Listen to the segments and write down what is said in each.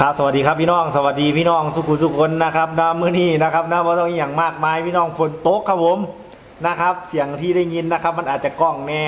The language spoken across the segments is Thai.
ครับสวัสดีครับพี่น้องสวัสดีพี่น้องสุขุสุขคนนะครับนะมื้อนี้นะครับนะว่าต้องอย่างมากมายพี่น้องฝนตกครับผมนะครับ เสียงที่ได้ยินนะครับ มันอาจจะกล้องแน่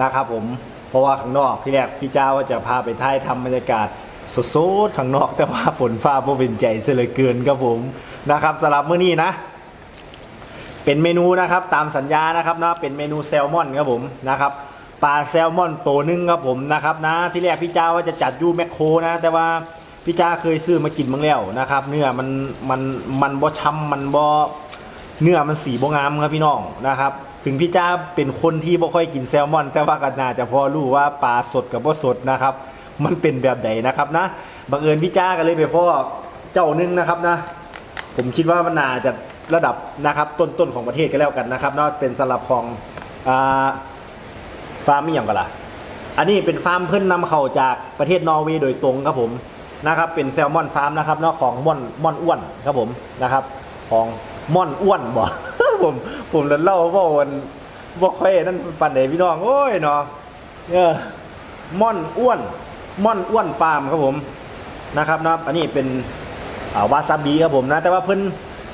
นะครับ ผมเพราะว่าข้างนอกที่แรกพี่เจ้าว่าจะพาไปถ่ายทำบรรยากาศสดๆข้างนอกแต่ว่าฝนฟ้าบ่เป็นใจเสียเลือเกินครับผมนะครับสำหรับมื้อนี้นะ เป็นเมนูนะครับตามสัญญานะครับนะเป็นเมนูแซลมอนครับผมนะครับปลาแซลมอนตัวนึงครับผมนะครับนะที่แรกพี่เจ้าว่าจะจัดยูแมคโครนะ แต่ว่า พี่จ้าเคยซื้อมากินบ้างแล้วนะครับ เนื้อมันมันมันบ่ช้ำมันบ่เนื้อมันสีบ่งามครับพี่น้องนะครับ ถึงพี่จ้าเป็นคนที่บ่ค่อยกินแซลมอน แต่ว่าก็น่าจะพอรู้ว่าปลาสดกับบ่สดนะครับ มันเป็นแบบไหนนะครับนะบังเอิญพี่จ้าก็เลยไปพ่อเจ้าหนึงนะครับนะ ผมคิดว่ามันน่าจะระดับนะครับต้นๆของประเทศก็แล้วกันนะครับนอกเป็นสลับของอฟาร์มไม่อย่างกันล่ะอันนี้เป็นฟาร์มเพิ่นนำเข้าจากประเทศนอร์เวย์โดยตรงครับผม นะครับเป็นแซลมอนฟาร์มนะครับเนอกของม่อนม่อนอ้วนครับผมนะครับของม่อนอ้วนบ่ผมผมเล่าว่าวันบ่ค่อยนั่นปันไหนพี่น้องโอ้ยเนาะเออม่อนอ้วนม่อนอ้วนฟาร์มครับผมนะครับเนาะอันนี้เป็นาวาซาบิครับผมนะ แต่ว่าเพิ่น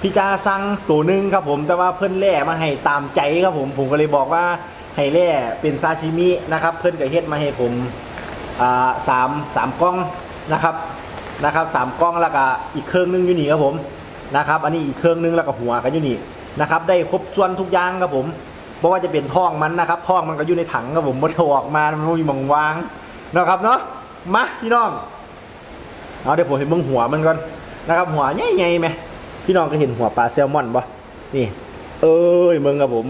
พี่จาสั่งตัวหนึ่งครับผมแต่ว่าเพิ่นแล่มาให้ตามใจครับผม ผมก็เลยบอกว่าให้แล่เป็นซาชิมินะครับ เพิ่นก็เฮ็ดมาให้ผมอ่าสามสามกล้อง นะครับนะครับสามกล้องแล้วก็อีกเครื่องหนึงอยู่นี่ครับผมนะครับอันนี้อีกเครื่องหนึงแล้วก็หัวกันอยู่นี่นะครับได้ครบส่วนทุกอย่างครับผมเพราะว่าจะเป็นท่องมันนะครับท่องมันก็อยู่ในถังครับผมมันออกมามันไม่มีมองวางนะครับเนาะมาพี่น้องเอาเดี๋ยวผมเห็นมึงหัวมันก่อนนะครับหัวใหญ่ๆไหมพี่น้องก็เห็นหัวปลาแซลมอนปะนี่ เอ้ยมึงครับผม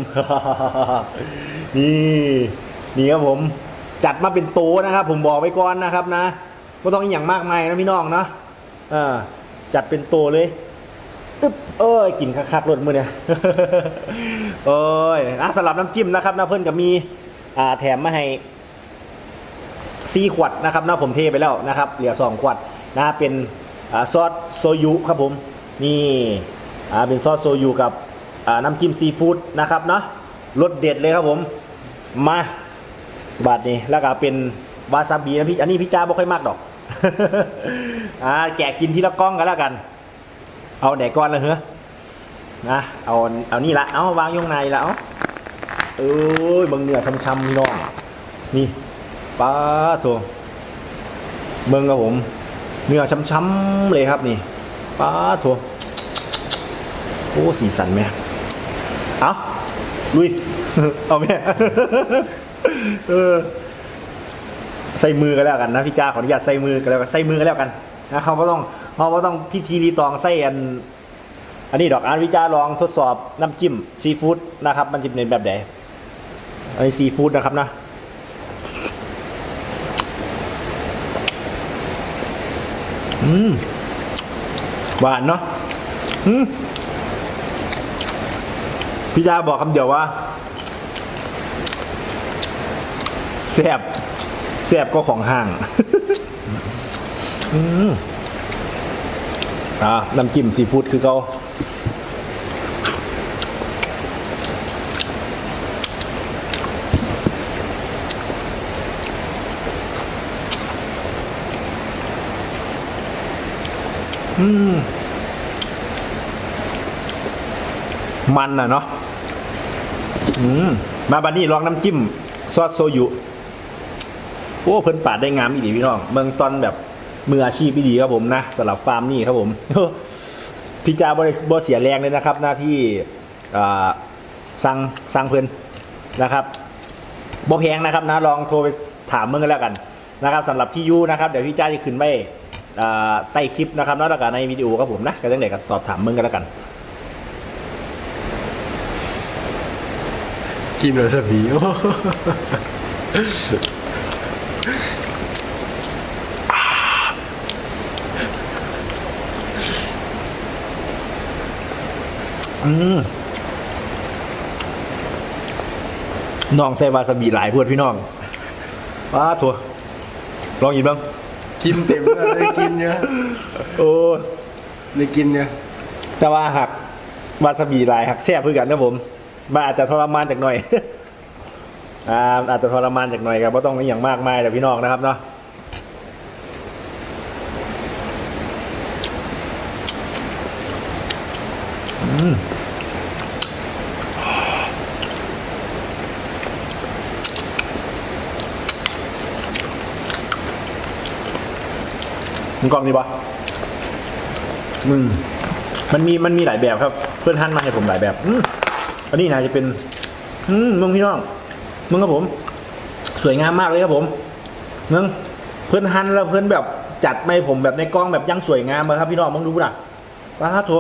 นี่นี่ครับผมจัดมาเป็นโตนะครับ ผมบอกไว้ก่อนนะครับนะ ไม่ต้องอย่างมากมายนะพี่น้องเนาะเออจัดเป็นโตเลยตึ๊บเอ้ยกินคักๆรสมือเนี่ยเอ้ยนะสำหรับน้ำจิ้มนะครับนะเพื่อนก็มีอ่าแถมมาให้สี่ขวดนะครับนะผมเทไปแล้วนะครับเหลือสองขวดนะเป็นอซอสโซยุครับผมนี่อ่าเป็นซอสโซยุกับอ่าน้ำจิ้มซีฟู้ดนะครับเนาะรสเด็ดเลยครับผมมาบาดนี้แล้วก็เป็นวาซาบินะพี่อันนี้พี่จ้าไม่ค่อยมากดอก อ่าแกกินทีละกล้องกันแล้วกัน เอาไหนก้อนละเหรอนะเอาเอานี่ละเอาวางยงในละเอาเอ้ยเบางเนื้อช้ำๆพี่น้องนี่ป้าโถเมืองกับผม เนื้อช้ำๆเลยครับนี่ป้าโถโอ้สีสันไหมเอาลุย เอาไหมเออ ใส่มือกันแล้วกันนะพี่จ้าขออนุญาตใส่มือกันแล้วกันใส่มือกันแล้วกันนะเขาก็ต้องเขาก็ต้องพิธีรีตองใส่อันอันนี้ดอกอันวิจาลองทดสอบน้ำจิ้มซีฟู้ดนะครับ มันจะเป็นแบบไหนอันนี้ซีฟู้ดนะครับนะอืมหวานเนาะอืมพี่จาบอกคำเดียวว่าแซ่บ แซ่บก็ของห้างอืมอ่าน้ำจิ้มซีฟู้ดคือเขามันอะเนาะ อืม มาบันนี้ลองน้ำจิ้ม ซอสโซยุโอ้เพิ่นปาดได้งามอีดีพี่น้องเมืองตอนแบบมืออาชีพอีดีครับผมนะสำหรับฟาร์มนี่ครับผมพี่จาบริบเสียแรงเลยนะครับ หน้าที่อ่าสั่งสั่งเพิ่นนะครับบ่แพงนะครับนะลองโทรไปถามเมืองกันแล้วกันนะครับสำหรับที่ยูนะครับเดี๋ยวพี่จ้าจะขึ้นไว้อ่าใต้คลิปนะครับแล้วก็ในวิดีโอครับผมนะก็ตั้งแต่ก็สอบถามเมืองกันแล้วกันกินวาซาบิ น้องใส่วาซาบิหลายพวดพี่น้องป้าถั่วลองกินบ้างกินเต็มเลยกินเนี่ยโอ้ได้กินเนี่ยแต่ว่าหักวาซาบิหลายหักแซ่บเพื่อกันนะผมมาอาจจะทรมานจากหน่อยอาอาจจะทรมานจากหน่อยครับเพราะต้องมีอย่างมากมายแต่พี่น้องนะครับเนาะอืม มึงกล้องดีปะอืม มันมีมันมีหลายแบบครับ เพื่อนท่านมาให้ผมหลายแบบอืมอันนี้นะจะเป็น อืมมึงพี่น้องมึงครับผม สวยงามมากเลยครับผมมึงเพื่อนฮันแล้วเพื่อนแบบจัดไม่ผมแบบในกล้องแบบยังสวยงามเลยครับพี่น้องมึงดูนะป้าโถ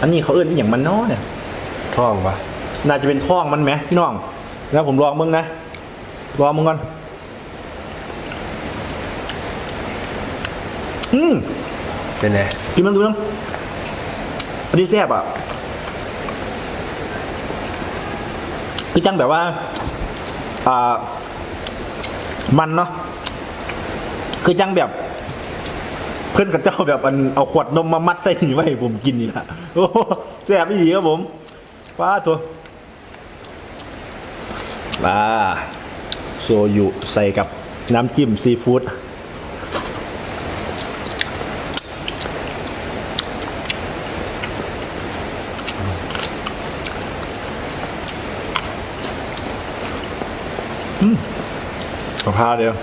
อันนี้เขาเอื้อนอหย่างมันน้อเนี่ยท่องปะน่าจะเป็นท่องมันไหมพี่น้องแล้วผมลองมึงนะลองมึงก่อน อืมเป็นไงกินมันดูนึงอันนี้แซ่บอะคือจังแบบว่า อ่า มันเนาะคือจังแบบ เพื่อนกับเจ้าแบบอันเอาขวดนมมามัดใส่หนีไว้ให้ผมกินนี่ละโอ้โหแซ่บอีดีครับผมป้าตัวปลาโซยุใส่กับน้ำจิ้มซีฟู้ด มะพร้าวเดียว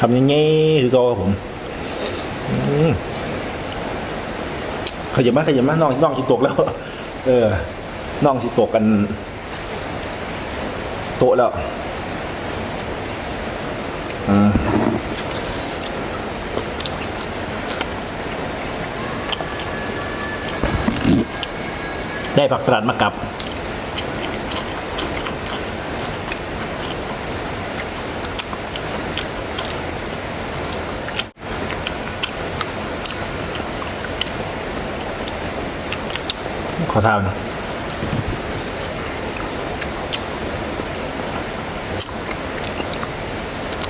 ทำยังไงคือก็ผมขยับมาขยับมาน้องน้องจิตกแล้ว เออ น้องจิตกกัน โตแล้ว ได้ผักสลัดมากับขอทานหนะ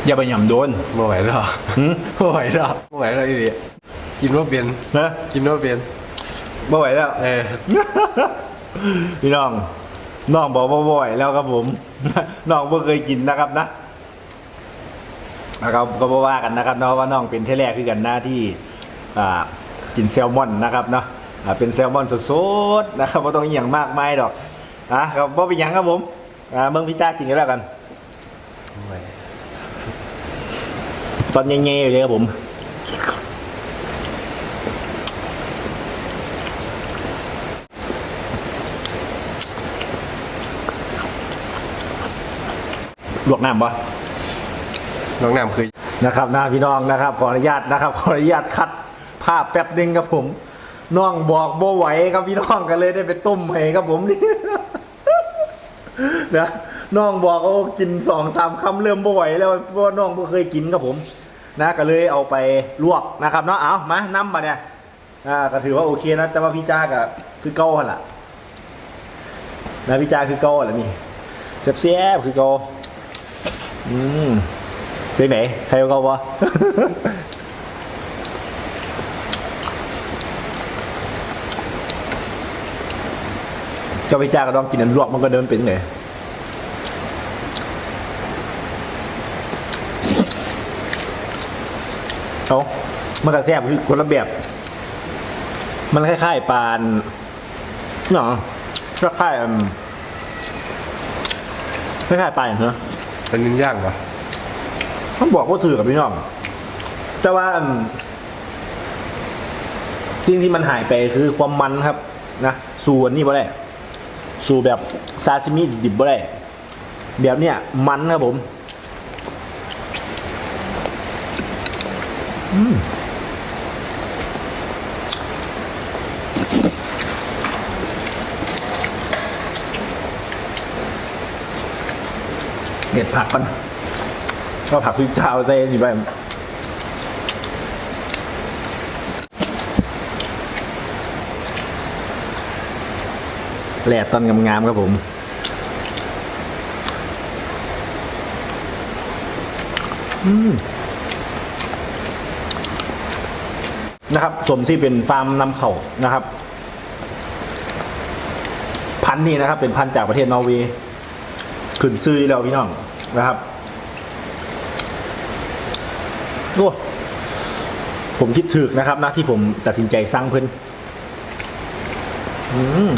อย่าไปหย่ำโดนไม่ไหวแล้วหืมไม่ไหวแล้วไม่ไหวแล้วอีเดียกินว่าเปลี่ยนนะกินว่าเปลี่ยน ไม่ไหวแล้ว เออ พี่น้อง น้องบอกว่าบ่อยแล้วครับผม น้องเพิ่งเคยกินนะครับนะนะครับก็บ่ว่ากันนะครับเนาะว่าน้องเป็นเทแรกคือกันหน้าที่อ่ากินแซลมอนนะครับเนาะอ่าเป็นแซลมอนสดๆนะครับไม่ต้องอหย่างมากมายดอกนะครับว่าเป็นหยังครับผมอ่าเมืองพี่จ้ากินกันแล้วกันไม่ไหวตอนเงี้ยๆเลยครับผม ลวกน้ำปะน้องน้ำคือนะครับหน้าพี่น้องนะครับขออนุญาตนะครับ ขออนุญาตคัดภาพแป๊บหนึงครับผมน้องบอกบ่ไหวครับพี่น้องกันเลยได้ไปต้มให้ครับผมนี่ นะน้องบอกว่าโอ้กินสองสามคำเริ่มบ่ไหวแล้วเพราะว่าน้องบ่เคยกินครับผม นะก็เลยเอาไปลวกนะครับเนาะเอามาน้ำมาเนี่ยอ่าก็ถือว่าโอเคนะแต่ว่าพี่จ้าก็คือเก้าหั่นล่ะนะพี่จ้าคือเก้าหั่นล่ะนี่เสียบๆคือเก้า อืมเป็นไหนใครเอาเก้าวะ เจ้าพี่จ้าก็ต้องกินอันลวกมันก็เดินเป็นไงเอามันก็แซ่บคือคนละแบบ มันคล้ายๆปานเนาะคล้ายๆคล้ายๆปาอย่างเนาะ เป็นนิ้นย่างปะต้องบอกว่าถือกับพี่น้อง แต่ว่าสิ่งที่มันหายไปคือความมันครับ นะสูอันนี้บ่ได้สูแบบซาซิมิดิบบ่ได้แบบเนี้ยมันครับผมเด็ดผักก่อนก็ผักพริกเท้าใส่นี่ไปแหลดตอนงามๆครับผมนะครับ สมที่เป็นฟาร์มนำเข่านะครับ พันนี้นะครับ เป็นพันจากประเทศนอร์เวย์ขึ้นซื้อแล้วพี่น้อง นะครับดูผมคิดถึกนะครับนะที่ผมตัดสินใจสร้างเพื่อนอืม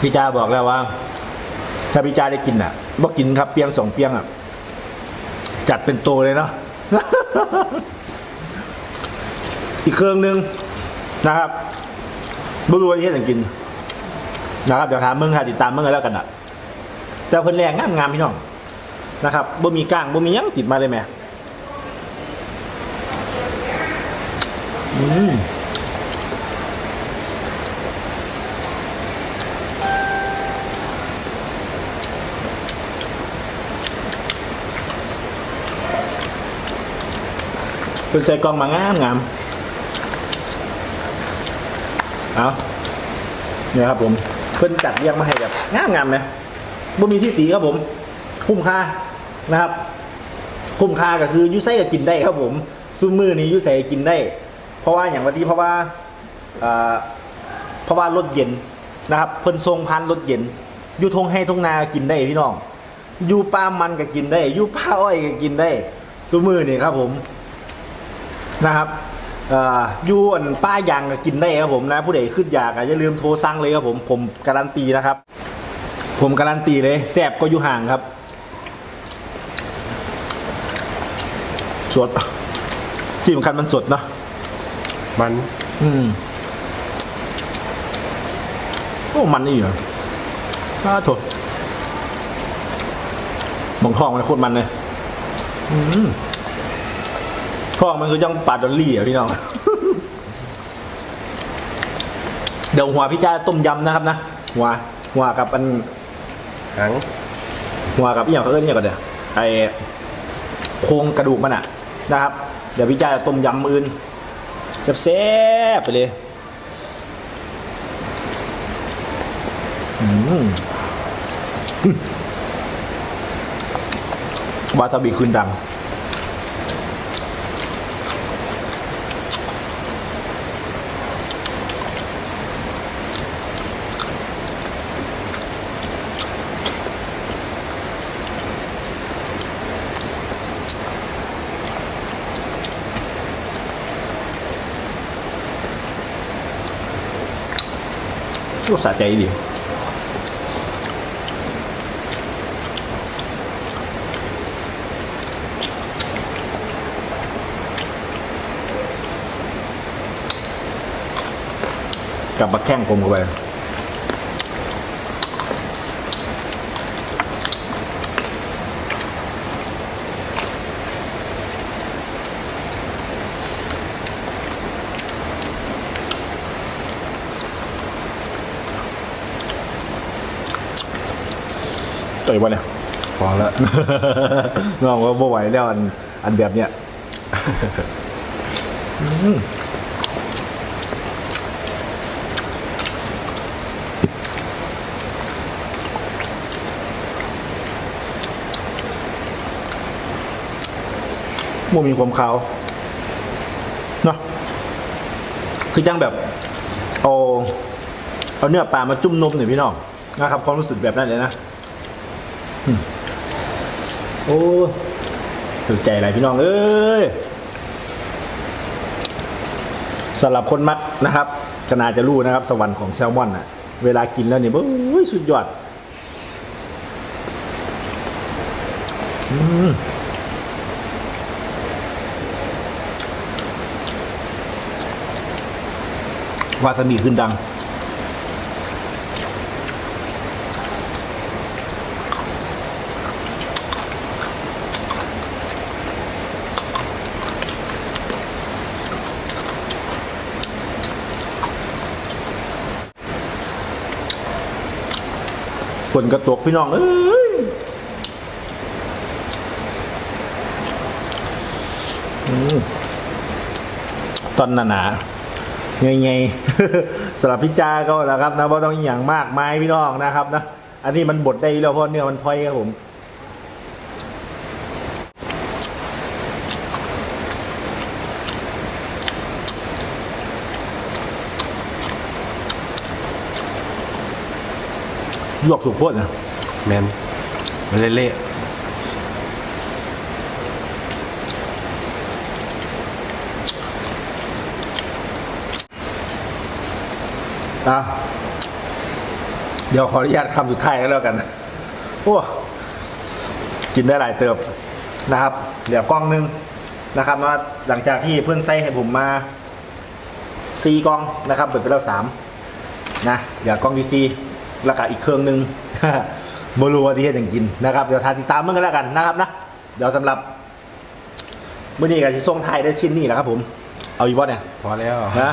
พี่จาบอกแล้วว่า ถ้าพี่จาได้กินอะบ่กินครับเปียงสองเปียงอะ จัดเป็นโตเลยเนาะอีกเครื่องหนึ่งนะครับบ่รู้ว่าจะเฮ็ดหยังกิน นะครับเดี๋ยวถามมึงค่ะติดตามมึงกันแล้วกันอะแต่เพิ่นแรงงามงามพี่น้องนะครับบ่มีก้างบ่มียังติดมาเลยแม่อืม เพิ่นใส่กล่องมางามงามเอาเนี่ยครับผมเพิ่นจัดเรียงมาให้แบบงามงามๆเลยบ่มีที่ตีครับผมคุ้มค่านะครับคุ้มค่าก็คืออยูไซก็กินได้ครับผมซุมือนี้อยูไซกินได้ เพราะว่าอย่างวันที่เพราะว่าเพราะว่ารถเย็นนะครับเพิ่นทรงพันรถเย็นอยู่ทงให้ทงนากินได้พี่น้องอยู่ป้ามันก็กินได้อยู่ป้าอ้อยก็กินได้ซุมือนี่ครับผม นะครับเอ่ออยู่อันป้ายางก็กินได้ครับผมนะ ผู้ใดขึ้นอยากอะอย่าลืมโทรสั่งเลยครับผมผมการันตีนะครับ ผมการันตีเลยแซบก็อยู่ห่างครับสดที่สำคัญมันสดเนาะมัน อืมโอ้มันนี่เหรออ้าโถมองทองมันโคตรมันเลย อืม ทองมันคือยังปลาดอลลี่อะพี่น้อง เดี๋ยวหัวพี่จ้าต้มยำนะครับนะหัวหัวกับอันหางหัวกับอีกอย่างเขาเอิ้นเนี่ยก่อนเดี๋ยวไอโครงกระดูกมันอะนะครับ เดี๋ยวพี่จ้าจะต้มยำอื่นแซ่บๆไปเลยอืมวาซาบิคืนดัง ก็สะใจดีกลับมาแข้งผ มเข้าไปเตยวันเนี่ยพอละน้องว่าบ่ไหวแล้วอันอันแบบเนี้ยอืมบ่มีความขาวเนาะคือจังแบบเอาเอาเนื้อปลามาจุ่มนมหน่อยพี่น้องนะครับความรู้สึกแบบนั้นเลยนะ โอ้ถูกใจอะไรพี่น้องเอ้ยสำหรับคนมักนะครับก็น่าจะรู้นะครับ สวรรค์ของแซลมอนน่ะเวลากินแล้วเนี่ยโอ้ยสุดยอดอืมวาซาบิขึ้นดัง ฝนกระตกพี่น้องเอ้ยอตอนหนาหนาไงไงสำหรับพิจาก็แล้วครับนะเพราะต้องอย่างมากมายพี่น้องนะครับนะอันนี้มันบดได้แล้วเพราะเนื้อมันพอยครับผม ลวกสุกโพดนะแมนมันเละอะเดี๋ยวขออนุญาตคำสุดท้ายก็แล้วกันโอ้กินได้หลายเติบนะครับ เดี๋ยวกล้องหนึงนะครับว่าหลังจากที่เพื่อนใส่ให้ผมมาซีกล้องนะครับเปิดไปแล้วสามนะเดี๋ยวกล้องดีซี แล้วก็อีกเครื่องหนึ่ง บรูว่าที่จะกินนะครับเดี๋ยวทานติดตามมึงกันแล้วกันนะครับนะเดี๋ยวสำหรับมื่อนี้กับที่ส่งไทายได้ชิ้นนี้แหละครับผมเอาอีกบ่เนี่ยๆพอแล้ว นะ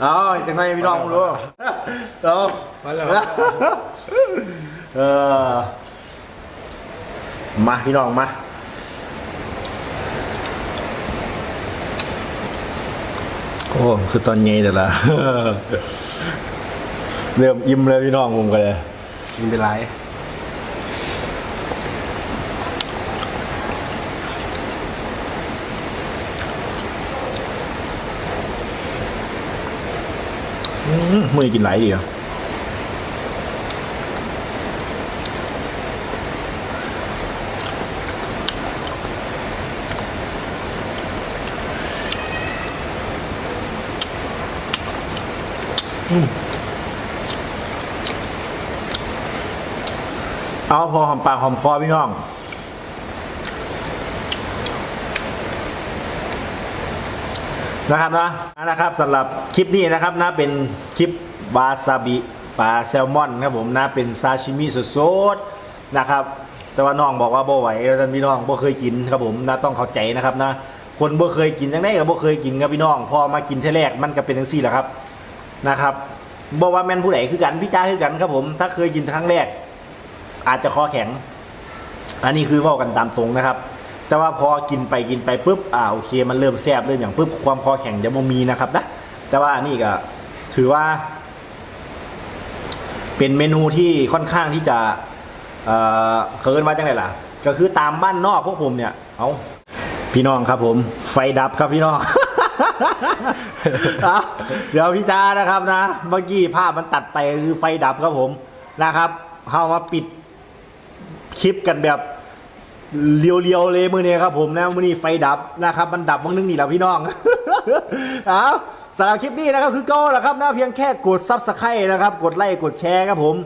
เอาจังไงพี่น้องรู้เอามาแล้ว เออ มาพี่น้องมา โอ้ คือตอนเย็นแต่ละ เริ่มอิ่มเลยพี่น้องผมกันเลยกินเป็นไรอื้อมือกินหลายดีอะ เอาพอหอมปากหอมคอพี่น้องนะครับนะนะครับสำหรับคลิปนี้นะครับนะเป็นคลิปวาซาบิปลาแซลมอนครับผมนะเป็นซาชิมิสดๆนะครับ แต่ว่าน้องบอกว่าบ่ไหวท่านพี่น้องบ่เคยกินครับผมนะต้องเข้าใจนะครับนะคนบ่เคยกินจังไดก็บ่เคยกินครับพี่น้อง พอมากินเท่แรกมันก็เป็นจังซี่แหละครับนะครับบ่ว่าแม่นผู้ใดคือกันพี่จ้าคือกันครับผม ถ้าเคยกินครั้งแรก อาจจะคอแข็ง อันนี้คือว่ากันตามตรงนะครับ แต่ว่าพอกินไปกินไปปุ๊บอ่าโอเค มันเริ่มแซบเริ่มอย่างปุ๊บความคอแข็งจะบ่มีนะครับนะแต่ว่าอันนี้ก็ถือว่า เป็นเมนูที่ค่อนข้างที่จะเอ่อเคินว่าจังไรล่ะ ก็คือตามบ้านนอกพวกผมเนี่ยเอาพี่น้องครับ ผม ไฟดับครับพี่น้องเดี๋ยวพี่จ้านะครับนะ เมื่อกี้ภาพมันตัดไปคือไฟดับครับผมนะครับเอามาปิด คลิปกันแบบเลียวๆเลยมือนี้ครับผมนะมือนี้ไฟดับนะครับ มันดับบางนึงนี่แหละพี่น้อง เอาสำหรับคลิปนี้นะครับคือก็แหละครับนะเพียงแค่กดซับสไครต์นะครับ กดไลค์กดแชร์ครับผม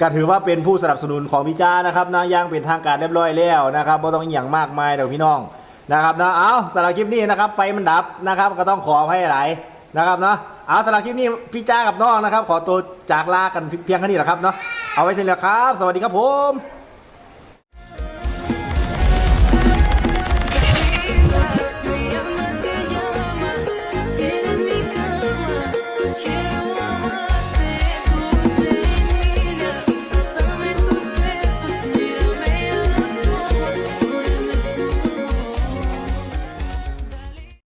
ก็ถือว่าเป็นผู้สนับสนุนของพี่จ้านะครับนะย่างเป็นทางการเรียบร้อยแล้วนะครับไม่ต้องอย่างมากมายเดี๋ยวพี่น้องนะครับนะเอาสำหรับคลิปนี้นะครับ ไฟมันดับนะครับ ก็ต้องขอให้หลายนะครับเนาะเอาสำหรับคลิปนี้พี่จ้ากับน้องนะครับ ขอตัวจากลากันเพียงแค่นี้แหละครับเนาะเอาไว้เสร็จแล้วครับ สวัสดีครับผม